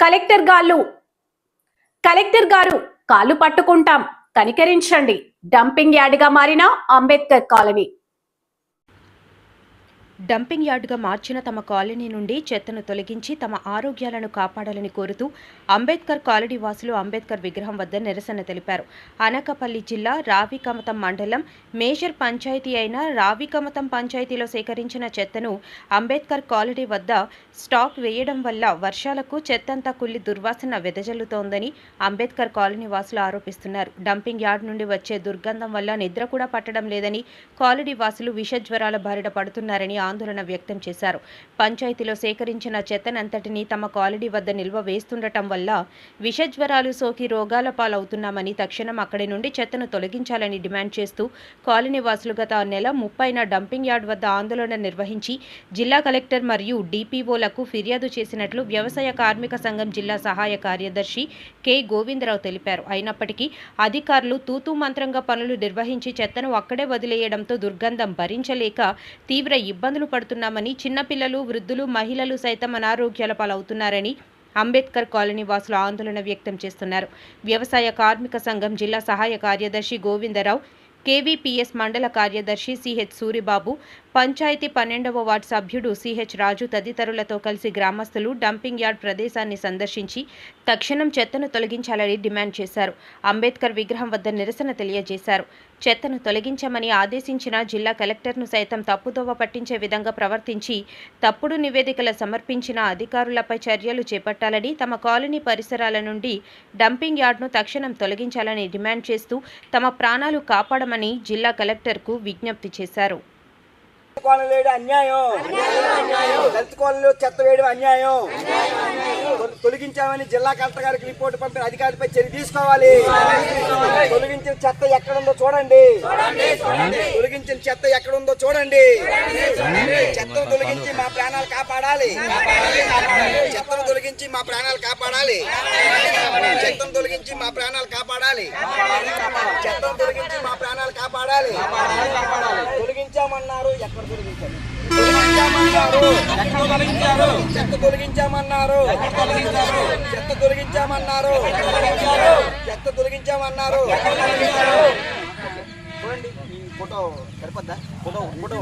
Collector గాళ్ళు. Collector గారు కాళ్ళు పట్టుకుంటాం. కనికరించండి. డంపింగ్ యార్డ్గా మారిన అంబేద్కర్ కాలనీ. డంపింగ్ యార్డుగా మార్చిన తమ కాలనీ నుండి చెత్తను తొలగించి తమ ఆరోగ్యాలను కాపాడాలని కోరుతూ అంబేద్కర్ కాలనీ వాసులు అంబేద్కర్ విగ్రహం వద్ద నిరసన తెలిపారు. అనకపల్లి జిల్లా రావికమతం మండలం మేజర్ పంచాయతీ అయిన రావికమతం పంచాయతీలో సేకరించిన చెత్తను అంబేద్కర్ కాలనీ వద్ద స్టాక్ వేయడం వల్ల వర్షాలకు చెత్తంతా కుల్లి దుర్వాసన వెదజల్లుతోందని అంబేద్కర్ కాలనీ వాసులు ఆరోపిస్తున్నారు. డంపింగ్ యార్డ్ నుండి వచ్చే దుర్గంధం వల్ల నిద్ర కూడా పట్టడం లేదని కాలనీ వాసులు విష జ్వరాల బారిన పడుతున్నారని ఆందోళన వ్యక్తం చేశారు. పంచాయతీలో సేకరించిన చెత్తనంతటిని తమ కాలనీ వద్ద నిల్వ వేస్తుండటం వల్ల విష జ్వరాలు సోకి రోగాల పాలవుతున్నామని తక్షణం అక్కడి నుండి చెత్తను తొలగించాలని డిమాండ్ చేస్తూ కాలనీ వాసులు గత నెల ముప్పైన డంపింగ్ యార్డ్ వద్ద ఆందోళన నిర్వహించి జిల్లా కలెక్టర్ మరియు డిపిఓలకు ఫిర్యాదు చేసినట్లు వ్యవసాయ కార్మిక సంఘం జిల్లా సహాయ కార్యదర్శి కె. గోవిందరావు తెలిపారు. అయినప్పటికీ అధికారులు తూతూ మంత్రంగా పనులు నిర్వహించి చెత్తను అక్కడే వదిలేయడంతో దుర్గంధం భరించలేక తీవ్ర ఇబ్బంది ఇబ్బందులు పడుతున్నామని చిన్నపిల్లలు వృద్ధులు మహిళలు సైతం అనారోగ్యాల పాలవుతున్నారని అంబేద్కర్ కాలనీ వాసులు ఆందోళన వ్యక్తం చేస్తున్నారు. వ్యవసాయ కార్మిక సంఘం జిల్లా సహాయ కార్యదర్శి గోవిందరావు కేవీపీఎస్ మండల కార్యదర్శి సిహెచ్ సూరిబాబు పంచాయతీ పన్నెండవ వార్డు సభ్యుడు సిహెచ్ రాజు తదితరులతో కలిసి గ్రామస్తులు డంపింగ్ యార్డ్ ప్రదేశాన్ని సందర్శించి తక్షణం చెత్తను తొలగించాలని డిమాండ్ చేశారు. అంబేద్కర్ విగ్రహం వద్ద నిరసన తెలియజేశారు. చెత్తను తొలగించమని ఆదేశించిన జిల్లా కలెక్టర్ను సైతం తప్పుదోవ పట్టించే విధంగా ప్రవర్తించి తప్పుడు నివేదికలు సమర్పించిన అధికారులపై చర్యలు చేపట్టాలని తమ కాలనీ పరిసరాల నుండి డంపింగ్ యార్డ్ను తక్షణం తొలగించాలని డిమాండ్ చేస్తూ తమ ప్రాణాలు కాపాడమని జిల్లా కలెక్టర్కు విజ్ఞప్తి చేశారు. అన్యాయం. చెత్త వేయడం అన్యాయం. తొలగించామని జిల్లా కలెక్టర్ గారికి రిపోర్ట్ పంపిన అధికారిపై చర్య తీసుకోవాలి. తొలగించిన చెత్త ఎక్కడుందో చూడండి. తొలగించిన చెత్త ఎక్కడుందో చూడండి. చెత్తను తొలగించి మా ప్రాణాలు కాపాడాలి. చెత్తను తొలగించి మా ప్రాణాలు కాపాడాలి. చెత్తను తొలగించి మా ప్రాణాలు కాపాడాలి. చెత్తను తొలగించి మా ప్రాణాలు కాపాడాలి. తొలగించామన్నారు ఎక్కడ తొలగించాలి తొలగించామన్నారు. ఎక్కడ తొలగించారు. చెత్త తొలగించామన్నారు. చెత్త తొలగించామన్నారు. చెత్త తొలగించామన్నారు చూడండి ఈ ఫోటో సరిపోద్దా? Photo photo.